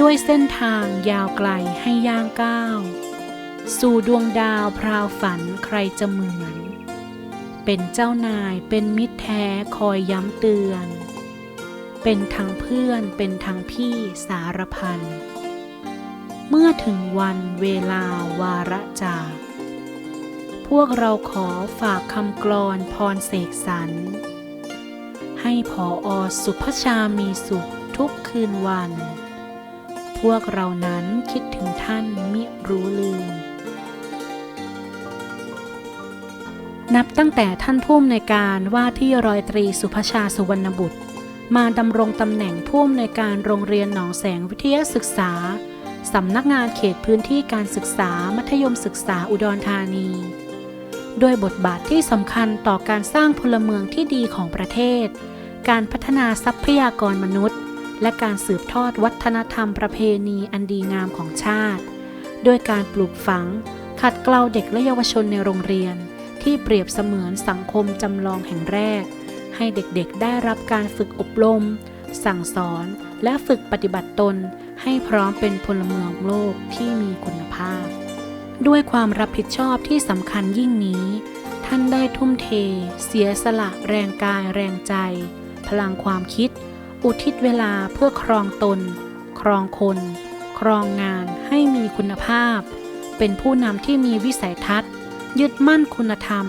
ด้วยเส้นทางยาวไกลให้ย่างก้าว สู่ดวงดาวพราวฝันใครจะเหมือน เป็นเจ้านายเป็นมิตรแท้คอยย้ำเตือน เป็นทั้งเพื่อนเป็นทั้งพี่สารพัน เมื่อถึงวันเวลาวาระจากพวกเราขอฝากคำกลอนพรเสกสรร ให้ผออสุภชามีสุขทุกคืนวัน พวกเรานั้นคิดถึงท่านมิรู้ลืม นับตั้งแต่ท่านผู้อำนวยการว่าที่ร้อยตรีสุภชาสุวรรณบุตร มาดำรงตำแหน่งผู้อำนวยการโรงเรียนหนองแสงวิทยาศึกษา สำนักงานเขตพื้นที่การศึกษามัธยมศึกษาอุดรธานีด้วยบทบาทที่สำคัญต่อการสร้างพลเมืองที่ดีของประเทศ การพัฒนาทรัพยากรมนุษย์ และการสืบทอดวัฒนธรรมประเพณีอันดีงามของชาติ ด้วยการปลูกฝัง ขัดเกลาเด็กและเยาวชนในโรงเรียน ที่เปรียบเสมือนสังคมจำลองแห่งแรก ให้เด็กๆได้รับการฝึกอบรม สั่งสอน และฝึกปฏิบัติตน ให้พร้อมเป็นพลเมืองโลกที่มีคุณภาพ ด้วยความรับผิดชอบที่สำคัญยิ่งนี้ ท่านได้ทุ่มเท เสียสละแรงกายแรงใจ พลังความคิด อุทิศเวลาเพื่อครองตน ครองคน ครองงานให้มีคุณภาพ เป็นผู้นำที่มีวิสัยทัศน์ ยึดมั่นคุณธรรม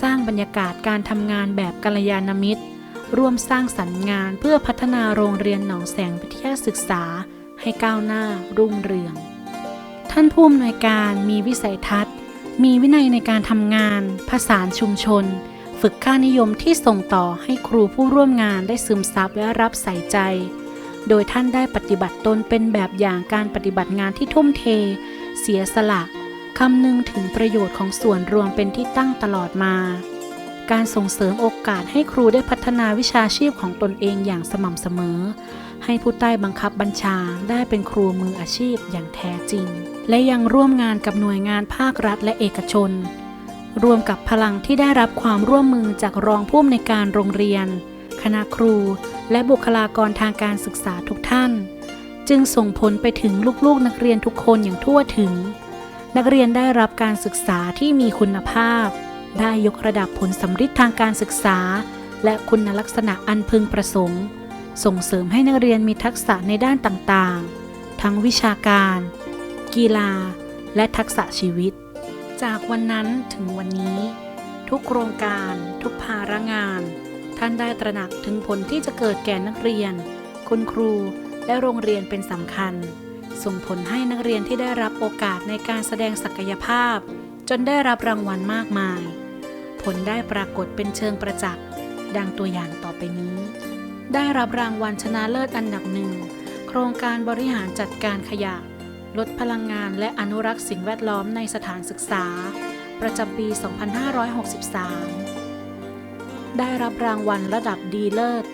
สร้างบรรยากาศการทำงานแบบกัลยาณมิตร ร่วมสร้างสรรค์งานเพื่อพัฒนาโรงเรียนหนองแสงวิทยาศึกษา ให้ก้าวหน้ารุ่งเรือง ท่านผู้อำนวยการมีวิสัยทัศน์ มีวินัยในการทำงาน ผสานชุมชน ฝึกค่านิยมที่ส่งต่อให้ครูผู้ร่วมงานได้ซึมซับและรับใส่ใจ โดยท่านได้ปฏิบัติตนเป็นแบบอย่างการปฏิบัติงานที่ทุ่มเท เสียสละคำนึงถึงประโยชน์ของส่วนรวมเป็นที่ตั้งตลอดมา การส่งเสริมโอกาสให้ครูได้พัฒนาวิชาชีพของตนเองอย่างสม่ำเสมอ ให้ผู้ใต้บังคับบัญชาได้เป็นครูมืออาชีพอย่างแท้จริง และยังร่วมงานกับหน่วยงานภาครัฐและเอกชน รวมกับพลังที่ได้รับความร่วมมือจากรองผู้อำนวยการโรงเรียน คณะครู และบุคลากรทางการศึกษาทุกท่าน จึงส่งผลไปถึงลูกๆนักเรียนทุกคนอย่างทั่วถึง นักเรียนได้รับการศึกษาที่มีคุณภาพ ได้ยกระดับผลสำฤทธิ์ทางการศึกษา และคุณลักษณะอันพึงประสงค์ ส่งเสริมให้นักเรียนมีทักษะในด้านต่างๆ ทั้งวิชาการ กีฬา และทักษะชีวิต จากวันนั้นถึงวันนี้ ทุกโครงการ ทุกภาระงาน ท่านได้ตระหนักถึงผลที่จะเกิดแก่นักเรียน คุณครูและโรงเรียนเป็นสำคัญ ส่งผลให้นักเรียนที่ได้รับโอกาสในการแสดงศักยภาพ จนได้รับรางวัลมากมาย ผลได้ปรากฏเป็นเชิงประจักษ์ดังตัวอย่างต่อไปนี้ ได้รับรางวัลชนะเลิศอันดับหนึ่งโครงการบริหารจัดการขยะ ลดพลังงานและอนุรักษ์สิ่งแวดล้อมในสถานศึกษา ประจำปี 2563 ได้รับรางวัลระดับดีเลิศ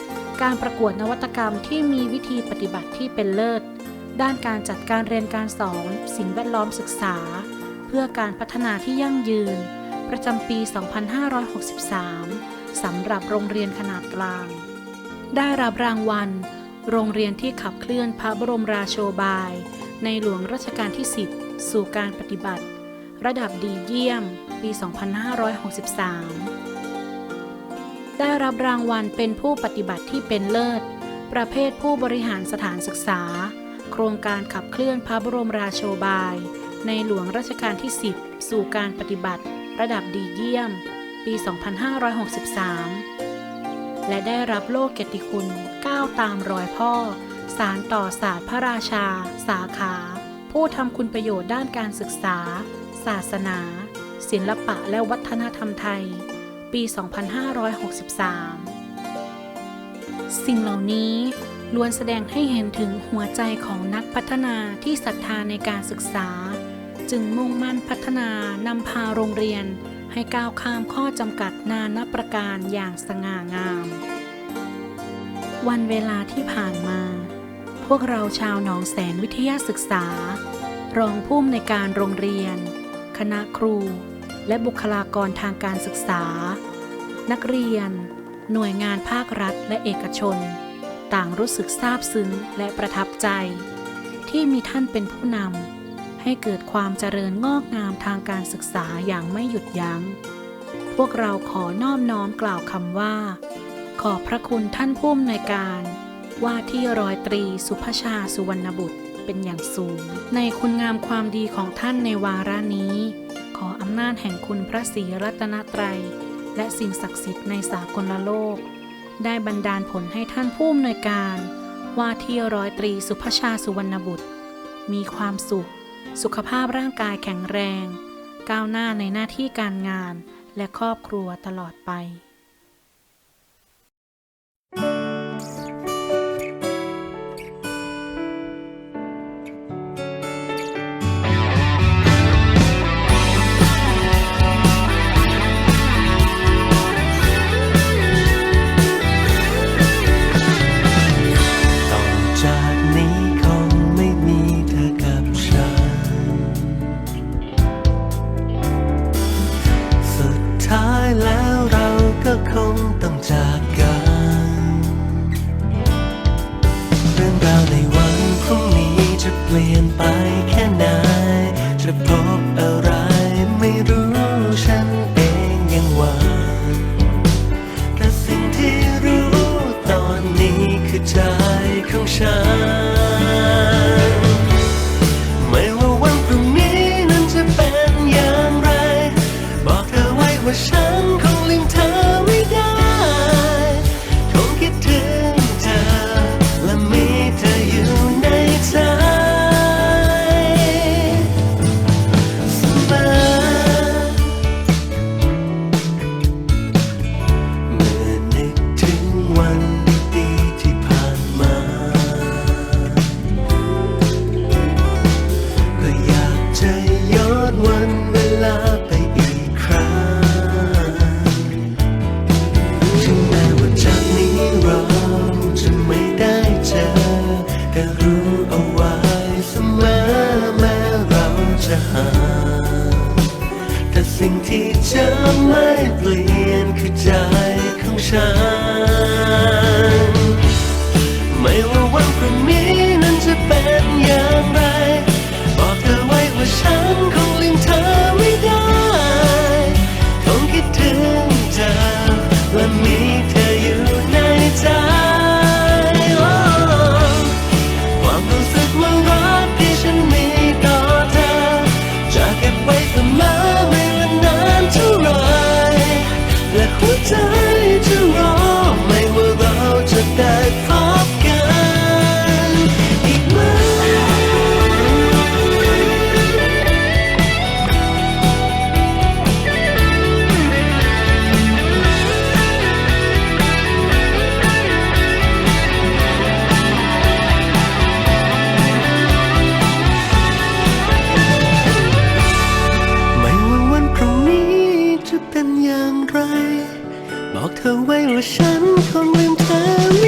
การประกวดนวัตกรรมที่มีวิธีปฏิบัติที่เป็นเลิศ ด้านการจัดการเรียนการสอน สิ่งแวดล้อมศึกษา เพื่อการพัฒนาที่ยั่งยืน ประจำปี 2563 สำหรับโรงเรียนขนาดกลาง ได้รับรางวัล โรงเรียนที่ขับเคลื่อนพระบรมราโชบาย ในหลวงรัชกาลที่ 10 สู่การปฏิบัติ ระดับดีเยี่ยม ปี 2563 ได้รับรางวัลเป็นผู้ปฏิบัติที่เป็นเลิศ ประเภทผู้บริหารสถานศึกษา โครงการขับเคลื่อนพระบรมราโชบาย ในหลวงรัชกาลที่ 10 สู่การปฏิบัติ ระดับดีเยี่ยม ปี 2563 และได้รับโล่เกียรติคุณก้าวตามรอยพ่อ สารต่อศาสตร์พระราชา สาขา ผู้ทำคุณประโยชน์ด้านการศึกษา ศาสนา ศิลปะและวัฒนธรรมไทย ปี 2563 สิ่งเหล่านี้ล้วนแสดงให้เห็นถึงหัวใจของนักพัฒนาที่ศรัทธาในการศึกษา จึงมุ่งมั่นพัฒนานำพาโรงเรียนให้ก้าวข้ามข้อจำกัดนานาประการอย่างสง่างาม วันเวลาที่ผ่านมา วกเราชาวหนองแสนวิทยาศึกษา รองผู้อำนวยการโรงเรียน คณะครู และบุคลากรทางการศึกษา นักเรียน หน่วยงานภาครัฐและเอกชน ต่างรู้สึกซาบซึ้งและประทับใจ ที่มีท่านเป็นผู้นำให้เกิดความเจริญงอกงามทางการศึกษาอย่างไม่หยุดยัง้ง พวกเราขอน้อมน้อมกล่าวคำว่า ขอบพระคุณท่านผู้อำนวยการ ว่าที่ร้อยตรีสุภชาสุวรรณบุตรเป็นอย่างสูง ในคุณงามความดีของท่านในวาระนี้ ขออำนาจแห่งคุณพระศรีรัตนตรัย และสิ่งศักดิ์สิทธิ์ในสากลโลก ได้บันดาลผลให้ท่านผู้อำนวยการ ว่าที่ร้อยตรีสุภชาสุวรรณบุตร มีความสุข สุขภาพร่างกายแข็งแรง ก้าวหน้าในหน้าที่การงานและครอบครัวตลอดไป เปลี่ยนไปแค่ไหน open me. winter